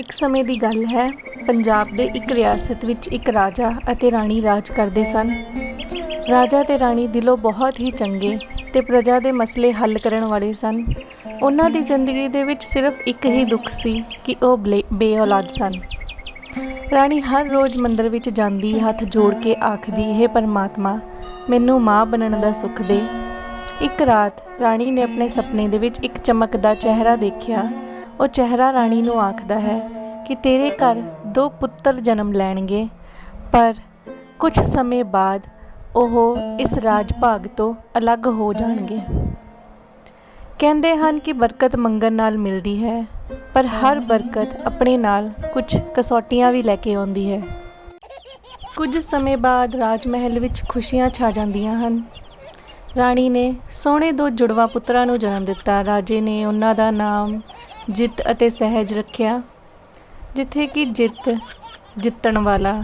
ਇੱਕ ਸਮੇਂ ਦੀ ਗੱਲ ਹੈ, ਪੰਜਾਬ ਦੇ ਇੱਕ ਰਿਆਸਤ ਵਿੱਚ ਇੱਕ ਰਾਜਾ ਅਤੇ ਰਾਣੀ ਰਾਜ ਕਰਦੇ ਸਨ। ਰਾਜਾ ਤੇ ਰਾਣੀ ਦਿਲੋਂ ਬਹੁਤ ਹੀ ਚੰਗੇ ਤੇ ਪ੍ਰਜਾ ਦੇ ਮਸਲੇ ਹੱਲ ਕਰਨ ਵਾਲੇ ਸਨ। ਉਹਨਾਂ ਦੀ ਜ਼ਿੰਦਗੀ ਦੇ ਵਿੱਚ ਸਿਰਫ ਇੱਕ ਹੀ ਦੁੱਖ ਸੀ ਕਿ ਉਹ ਬਲੇ- ਬੇਔਲਾਦ ਸਨ। ਰਾਣੀ ਹਰ ਰੋਜ਼ ਮੰਦਰ ਵਿੱਚ ਜਾਂਦੀ ਹੱਥ ਜੋੜ ਕੇ ਆਖਦੀ, ਹੈ ਪਰਮਾਤਮਾ, ਮੈਨੂੰ ਮਾਂ ਬਣਨ ਦਾ ਸੁੱਖ ਦੇ। ਇੱਕ ਰਾਤ ਰਾਣੀ ਨੇ ਆਪਣੇ ਸੁਪਨੇ ਦੇ ਵਿੱਚ ਇੱਕ ਚਮਕਦਾ ਚਿਹਰਾ ਦੇਖਿਆ। ਉਹ ਚਿਹਰਾ ਰਾਣੀ ਨੂੰ ਆਖਦਾ ਹੈ ਕਿ ਤੇਰੇ ਘਰ ਦੋ ਪੁੱਤਰ ਜਨਮ ਲੈਣਗੇ। ਪਰ ਕੁਝ ਸਮੇਂ ਬਾਅਦ ਉਹ ਇਸ ਰਾਜ ਭਾਗ ਤੋਂ ਅਲੱਗ ਹੋ ਜਾਣਗੇ। ਕਹਿੰਦੇ ਹਨ ਕਿ ਬਰਕਤ ਮੰਗਣ ਨਾਲ ਮਿਲਦੀ ਹੈ, ਪਰ ਹਰ ਬਰਕਤ ਆਪਣੇ ਨਾਲ ਕੁਝ ਕਸੌਟੀਆਂ ਵੀ ਲੈ ਕੇ ਆਉਂਦੀ ਹੈ। ਕੁਝ ਸਮੇਂ ਬਾਅਦ ਰਾਜ ਮਹਿਲ ਵਿੱਚ ਖੁਸ਼ੀਆਂ ਛਾ ਜਾਂਦੀਆਂ ਹਨ। ਰਾਣੀ ਨੇ ਸੋਹਣੇ ਦੋ ਜੁੜਵਾ ਪੁੱਤਰਾਂ ਨੂੰ ਜਨਮ ਦਿੱਤਾ। ਰਾਜੇ ਨੇ ਉਹਨਾਂ ਦਾ ਨਾਮ ਜਿੱਤ ਅਤੇ ਸਹਿਜ ਰੱਖਿਆ, ਜਿੱਥੇ ਕਿ ਜਿੱਤ ਜਿੱਤਣ ਵਾਲਾ,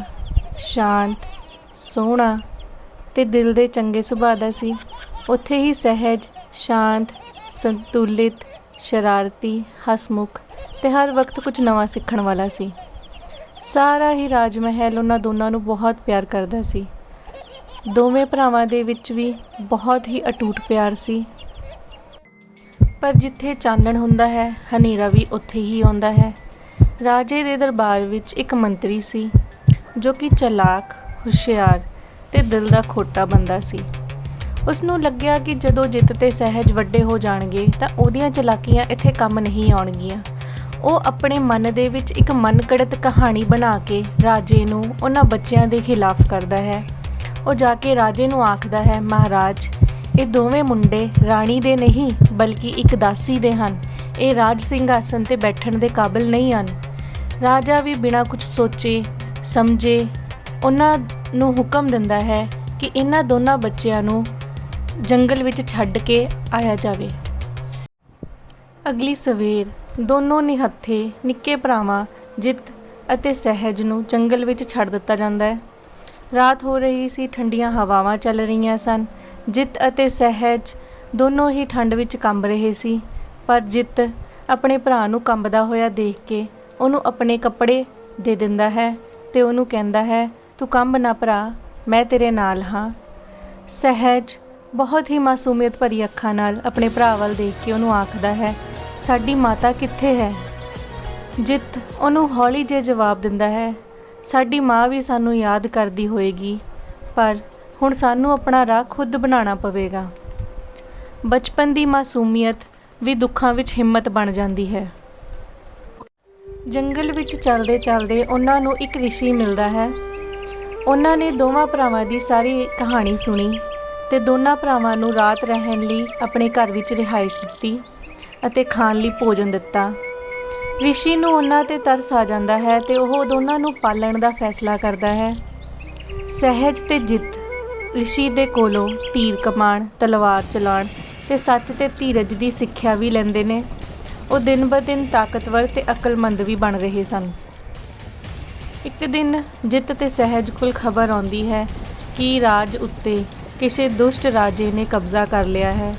ਸ਼ਾਂਤ, ਸੋਹਣਾ ਤੇ ਦਿਲ ਦੇ ਚੰਗੇ ਸੁਭਾਅ ਦਾ ਸੀ। ਉੱਥੇ ਹੀ ਸਹਿਜ, ਸ਼ਾਂਤ, ਸੰਤੁਲਿਤ, ਸ਼ਰਾਰਤੀ, ਹਸਮੁਖ ਤੇ ਹਰ ਵਕਤ ਕੁਝ ਨਵਾਂ ਸਿੱਖਣ ਵਾਲਾ ਸੀ। ਸਾਰਾ ਹੀ ਰਾਜ ਮਹਿਲ ਉਹਨਾਂ ਦੋਨਾਂ ਨੂੰ ਬਹੁਤ ਪਿਆਰ ਕਰਦਾ ਸੀ। ਦੋਵੇਂ ਭਰਾਵਾਂ ਦੇ ਵਿੱਚ ਵੀ ਬਹੁਤ ਹੀ ਅਟੂਟ ਪਿਆਰ ਸੀ। ਪਰ ਜਿੱਥੇ ਚਾਨਣ ਹੁੰਦਾ ਹੈ, ਹਨੇਰਾ ਵੀ ਉੱਥੇ ਹੀ ਆਉਂਦਾ ਹੈ। ਰਾਜੇ ਦੇ ਦਰਬਾਰ ਵਿੱਚ ਇੱਕ ਮੰਤਰੀ ਸੀ, ਜੋ ਕਿ ਚਲਾਕ, ਹੁਸ਼ਿਆਰ ਤੇ ਦਿਲ ਦਾ ਖੋਟਾ ਬੰਦਾ ਸੀ। ਉਸ ਨੂੰ ਲੱਗਿਆ ਕਿ ਜਦੋਂ ਜਿੱਤ ਤੇ ਸਹਿਜ ਵੱਡੇ ਹੋ ਜਾਣਗੇ, ਤਾਂ ਉਹਦੀਆਂ ਚਲਾਕੀਆਂ ਇੱਥੇ ਕੰਮ ਨਹੀਂ ਆਉਣਗੀਆਂ। ਉਹ ਆਪਣੇ ਮਨ ਦੇ ਵਿੱਚ ਇੱਕ ਮਨਕੜਤ ਕਹਾਣੀ ਬਣਾ ਕੇ ਰਾਜੇ ਨੂੰ ਉਹਨਾਂ ਬੱਚਿਆਂ ਦੇ ਖਿਲਾਫ ਕਰਦਾ ਹੈ। ਉਹ ਜਾ ਕੇ ਰਾਜੇ ਨੂੰ ਆਖਦਾ ਹੈ, ਮਹਾਰਾਜ ਇਹ ਦੋਵੇਂ ਮੁੰਡੇ ਰਾਣੀ ਦੇ ਨਹੀਂ, ਬਲਕਿ ਇੱਕ ਦਾਸੀ ਦੇ ਹਨ। ਇਹ ਰਾਜ ਸਿੰਘਾਸਨ ਤੇ ਬੈਠਣ ਦੇ ਕਾਬਿਲ ਨਹੀਂ ਹਨ। ਰਾਜਾ ਵੀ ਬਿਨਾਂ ਕੁਝ ਸੋਚੇ, ਸਮਝੇ, ਉਹਨਾਂ ਨੂੰ ਹੁਕਮ ਦਿੰਦਾ ਹੈ ਕਿ ਇਹਨਾਂ ਦੋਨਾਂ ਬੱਚਿਆਂ ਨੂੰ ਜੰਗਲ ਵਿੱਚ ਛੱਡ ਕੇ ਆਇਆ ਜਾਵੇ। ਅਗਲੀ ਸਵੇਰ, ਦੋਨੋਂ ਨਿਹੱਥੇ ਨਿੱਕੇ ਭਰਾਵਾਂ ਜਿੱਤ ਅਤੇ ਸਹਿਜ ਨੂੰ ਜੰਗਲ ਵਿੱਚ ਛੱਡ ਦਿੱਤਾ ਜਾਂਦਾ ਹੈ। ਰਾਤ ਹੋ ਰਹੀ ਸੀ, ਠੰਡੀਆਂ ਹਵਾਵਾਂ ਚੱਲ ਰਹੀਆਂ ਸਨ। ਜਿੱਤ ਅਤੇ ਸਹਿਜ ਦੋਨੋਂ ਹੀ ਠੰਡ ਵਿੱਚ ਕੰਬ ਰਹੇ ਸੀ। ਪਰ ਜਿੱਤ ਆਪਣੇ ਭਰਾ ਨੂੰ ਕੰਬਦਾ ਹੋਇਆ ਦੇਖ ਕੇ ਉਹਨੂੰ ਆਪਣੇ ਕੱਪੜੇ ਦੇ ਦਿੰਦਾ ਹੈ ਤੇ ਉਹਨੂੰ ਕਹਿੰਦਾ ਹੈ, ਤੂੰ ਕੰਬ ਨਾ ਭਰਾ, ਮੈਂ ਤੇਰੇ ਨਾਲ ਹਾਂ। ਸਹਿਜ ਬਹੁਤ ਹੀ ਮਾਸੂਮੀਅਤ ਭਰੀ ਅੱਖਾਂ ਨਾਲ ਆਪਣੇ ਭਰਾ ਵੱਲ ਦੇਖ ਕੇ ਉਹਨੂੰ ਆਖਦਾ ਹੈ, ਸਾਡੀ ਮਾਤਾ ਕਿੱਥੇ ਹੈ? ਜਿੱਤ ਉਹਨੂੰ ਹੌਲੀ ਜਿਹੇ ਜਵਾਬ ਦਿੰਦਾ ਹੈ ਸਾਡੀ ਮਾਂ ਵੀ ਸਾਨੂੰ ਯਾਦ ਕਰਦੀ ਹੋਏਗੀ, ਪਰ ਹੁਣ ਸਾਨੂੰ ਆਪਣਾ ਰਾਹ ਖੁਦ ਬਣਾਉਣਾ ਪਵੇਗਾ। ਬਚਪਨ ਦੀ ਮਾਸੂਮੀਅਤ ਵੀ ਦੁੱਖਾਂ ਵਿੱਚ ਹਿੰਮਤ ਬਣ ਜਾਂਦੀ ਹੈ। ਜੰਗਲ ਵਿੱਚ ਚੱਲਦੇ ਚੱਲਦੇ ਉਹਨਾਂ ਨੂੰ ਇੱਕ ਰਿਸ਼ੀ ਮਿਲਦਾ ਹੈ। ਉਹਨਾਂ ਨੇ ਦੋਵਾਂ ਭਰਾਵਾਂ ਦੀ ਸਾਰੀ ਕਹਾਣੀ ਸੁਣੀ ਤੇ ਦੋਨਾਂ ਭਰਾਵਾਂ ਨੂੰ ਰਾਤ ਰਹਿਣ ਲਈ ਆਪਣੇ ਘਰ ਵਿੱਚ ਰਿਹਾਇਸ਼ ਦਿੱਤੀ ਅਤੇ ਖਾਣ ਲਈ ਭੋਜਨ ਦਿੱਤਾ। ਰਿਸ਼ੀ ਨੂੰ ਉਹਨਾਂ ਤੇ ਤਰਸ ਆ ਜਾਂਦਾ ਹੈ ਤੇ ਉਹ ਦੋਨਾਂ ਨੂੰ ਪਾਲਣ ਦਾ ਫੈਸਲਾ ਕਰਦਾ ਹੈ। ਸਹਿਜ ਤੇ ਜਿੱਤ। ਰਿਸ਼ੀ ਦੇ ਕੋਲੋਂ ਤੀਰ ਕਮਾਣ, ਤਲਵਾਰ ਚਲਾਉਣ ਤੇ ਸੱਚ ਤੇ ਧੀਰਜ ਦੀ ਸਿੱਖਿਆ ਵੀ ਲੈਂਦੇ ਨੇ। ਉਹ ਦਿਨ ਬ ਦਿਨ ਤਾਕਤਵਰ ਤੇ ਅਕਲਮੰਦ ਵੀ ਬਣ ਰਹੇ ਸਨ। ਇੱਕ ਦਿਨ ਜਿੱਤ ਤੇ ਸਹਿਜ ਕੋਲ ਖਬਰ ਆਉਂਦੀ ਹੈ ਕਿ ਰਾਜ ਉੱਤੇ ਕਿਸੇ ਦੁਸ਼ਟ ਰਾਜੇ ਨੇ ਕਬਜ਼ਾ ਕਰ ਲਿਆ ਹੈ।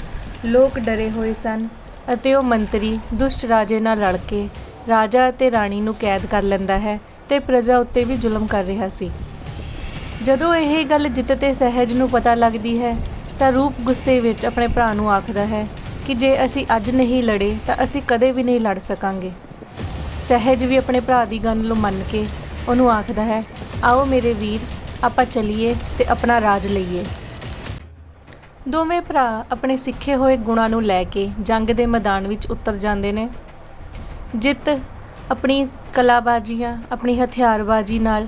ਲੋਕ ਡਰੇ ਹੋਏ ਸਨ। ਅਤੇ ਉਹ ਮੰਤਰੀ, ਦੁਸ਼ਟ ਰਾਜੇ ਨਾਲ ਲੜ ਕੇ ਰਾਜਾ ਅਤੇ ਰਾਣੀ ਨੂੰ ਕੈਦ ਕਰ ਲੈਂਦਾ ਹੈ ਤੇ ਪ੍ਰਜਾ ਉੱਤੇ ਵੀ ਜ਼ੁਲਮ ਕਰ ਰਿਹਾ ਸੀ। ਜਦੋਂ ਇਹ ਗੱਲ ਜਿੱਤ ਤੇ ਸਹਿਜ ਨੂੰ ਪਤਾ ਲੱਗਦੀ ਹੈ, ਤਾਂ ਰੂਪ ਗੁੱਸੇ ਵਿੱਚ ਆਪਣੇ ਭਰਾ ਨੂੰ ਆਖਦਾ ਹੈ ਕਿ ਜੇ ਅਸੀਂ ਅੱਜ ਨਹੀਂ ਲੜੇ, ਤਾਂ ਅਸੀਂ ਕਦੇ ਵੀ ਨਹੀਂ ਲੜ ਸਕਾਂਗੇ। ਸਹਿਜ ਵੀ ਆਪਣੇ ਭਰਾ ਦੀ ਗੱਲ ਨੂੰ ਮੰਨ ਕੇ ਉਹਨੂੰ ਆਖਦਾ ਹੈ, ਆਓ ਮੇਰੇ ਵੀਰ, ਆਪਾਂ ਚੱਲੀਏ ਤੇ ਆਪਣਾ ਰਾਜ ਲਈਏ। ਦੋਵੇਂ ਭਰਾ ਆਪਣੇ ਸਿੱਖੇ ਹੋਏ ਗੁਣਾਂ ਨੂੰ ਲੈ ਕੇ ਜੰਗ ਦੇ ਮੈਦਾਨ ਵਿੱਚ ਉਤਰ ਜਾਂਦੇ ਨੇ। ਜਿੱਤ ਆਪਣੀ ਕਲਾਬਾਜ਼ੀਆਂ, ਆਪਣੀ ਹਥਿਆਰਬਾਜ਼ੀ ਨਾਲ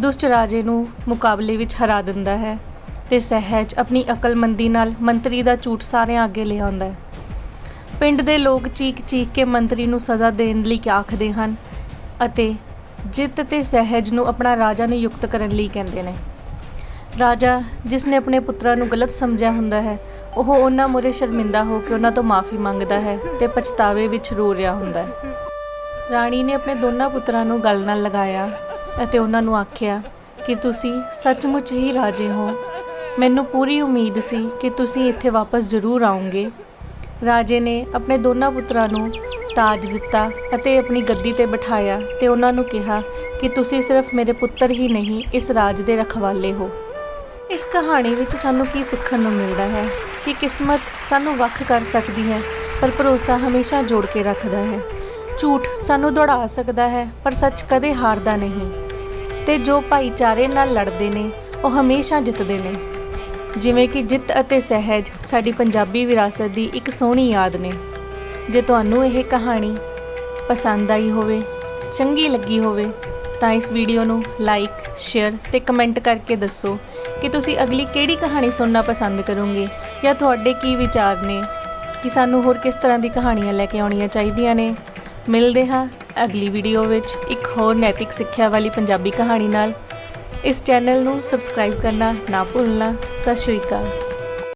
ਦੁਸ਼ਟ ਰਾਜੇ ਨੂੰ ਮੁਕਾਬਲੇ ਵਿੱਚ ਹਰਾ ਦਿੰਦਾ ਹੈ ਤੇ ਸਹਿਜ ਆਪਣੀ ਅਕਲਮੰਦੀ ਨਾਲ ਮੰਤਰੀ ਦਾ ਝੂਠ ਸਾਰਿਆਂ ਅੱਗੇ ਲਿਆਉਂਦਾ ਹੈ। ਪਿੰਡ ਦੇ ਲੋਕ ਚੀਕ-ਚੀਕ ਕੇ ਮੰਤਰੀ ਨੂੰ ਸਜ਼ਾ ਦੇਣ ਲਈ ਆਖਦੇ ਹਨ ਅਤੇ ਜਿੱਤ ਤੇ ਸਹਿਜ ਨੂੰ ਆਪਣਾ ਰਾਜਾ ਨਿਯੁਕਤ ਕਰਨ ਲਈ ਕਹਿੰਦੇ ਨੇ। ਰਾਜਾ ਜਿਸ ਨੇ ਆਪਣੇ ਪੁੱਤਰਾਂ ਨੂੰ ਗਲਤ ਸਮਝਿਆ ਹੁੰਦਾ ਹੈ, ਉਹ ਉਹਨਾਂ ਮੁਰੇ ਸ਼ਰਮਿੰਦਾ ਹੋ ਕੇ ਉਹਨਾਂ ਤੋਂ ਮਾਫੀ ਮੰਗਦਾ ਹੈ ਤੇ ਪਛਤਾਵੇ ਵਿੱਚ ਰੋ ਰਿਹਾ ਹੁੰਦਾ ਹੈ। ਰਾਣੀ ਨੇ ਆਪਣੇ ਦੋਨਾਂ ਪੁੱਤਰਾਂ ਨੂੰ ਗੱਲ ਨਾਲ ਲਗਾਇਆ ਅਤੇ ਉਹਨਾਂ ਨੂੰ ਆਖਿਆ, ਕਿ ਤੁਸੀਂ ਸੱਚਮੁੱਚ ਹੀ ਰਾਜੇ ਹੋ? ਮੈਨੂੰ ਪੂਰੀ ਉਮੀਦ ਸੀ ਕਿ ਤੁਸੀਂ ਇੱਥੇ ਵਾਪਸ ਜ਼ਰੂਰ ਆਉਂਗੇ ਰਾਜੇ ਨੇ ਆਪਣੇ ਦੋਨਾਂ ਪੁੱਤਰਾਂ ਨੂੰ ਤਾਜ ਦਿੱਤਾ ਅਤੇ ਆਪਣੀ ਗੱਦੀ ਤੇ ਬਿਠਾਇਆ ਤੇ ਉਹਨਾਂ ਨੂੰ ਕਿਹਾ, ਕਿ ਤੁਸੀਂ ਸਿਰਫ ਮੇਰੇ ਪੁੱਤਰ ਹੀ ਨਹੀਂ, ਇਸ ਰਾਜ ਦੇ ਰਖਵਾਲੇ ਹੋ। ਇਸ ਕਹਾਣੀ ਵਿੱਚ ਸਾਨੂੰ ਕੀ ਸਿੱਖਣ ਨੂੰ ਮਿਲਦਾ ਹੈ? ਕਿ ਕਿਸਮਤ ਸਾਨੂੰ ਵੱਖ ਕਰ ਸਕਦੀ ਹੈ? ਪਰ ਭਰੋਸਾ ਹਮੇਸ਼ਾ ਜੋੜ ਕੇ ਰੱਖਦਾ ਹੈ। ਝੂਠ ਸਾਨੂੰ ਦੌੜਾ ਸਕਦਾ ਹੈ, ਪਰ ਸੱਚ ਕਦੇ ਹਾਰਦਾ ਨਹੀਂ। ਤੇ ਜੋ ਭਾਈਚਾਰੇ ਨਾਲ ਲੜਦੇ ਨੇ, ਉਹ ਹਮੇਸ਼ਾ ਜਿੱਤਦੇ ਨੇ। ਜਿਵੇਂ ਕਿ ਜਿੱਤ ਅਤੇ ਸਹਿਜ ਸਾਡੀ ਪੰਜਾਬੀ ਵਿਰਾਸਤ ਦੀ ਇੱਕ ਸੋਹਣੀ ਯਾਦ ਨੇ। ਜੇ ਤੁਹਾਨੂੰ ਇਹ ਕਹਾਣੀ ਪਸੰਦ ਆਈ ਹੋਵੇ, ਚੰਗੀ ਲੱਗੀ ਹੋਵੇ, ਤਾਂ ਇਸ ਵੀਡੀਓ ਨੂੰ ਲਾਈਕ ਸ਼ੇਅਰ ਤੇ ਕਮੈਂਟ ਕਰਕੇ ਦੱਸੋ। ਕਿ ਤੁਸੀਂ ਅਗਲੀ ਕਿਹੜੀ ਕਹਾਣੀ ਸੁਣਨਾ ਪਸੰਦ ਕਰੋਗੇ? ਜਾਂ ਤੁਹਾਡੇ ਕੀ ਵਿਚਾਰ ਨੇ? ਕਿ ਸਾਨੂੰ ਹੋਰ ਕਿਸ ਤਰ੍ਹਾਂ ਦੀ ਕਹਾਣੀਆਂ ਲੈ ਕੇ ਆਉਣੀਆਂ ਚਾਹੀਦੀਆਂ ਨੇ? ਮਿਲਦੇ ਹਾਂ ਅਗਲੀ ਵੀਡੀਓ ਵਿੱਚ ਇੱਕ ਹੋਰ ਨੈਤਿਕ ਸਿੱਖਿਆ ਵਾਲੀ ਪੰਜਾਬੀ ਕਹਾਣੀ ਨਾਲ। ਇਸ ਚੈਨਲ ਨੂੰ ਸਬਸਕ੍ਰਾਈਬ ਕਰਨਾ ਨਾ ਭੁੱਲਣਾ। ਸਤਿ ਸ਼੍ਰੀ ਅਕਾਲ।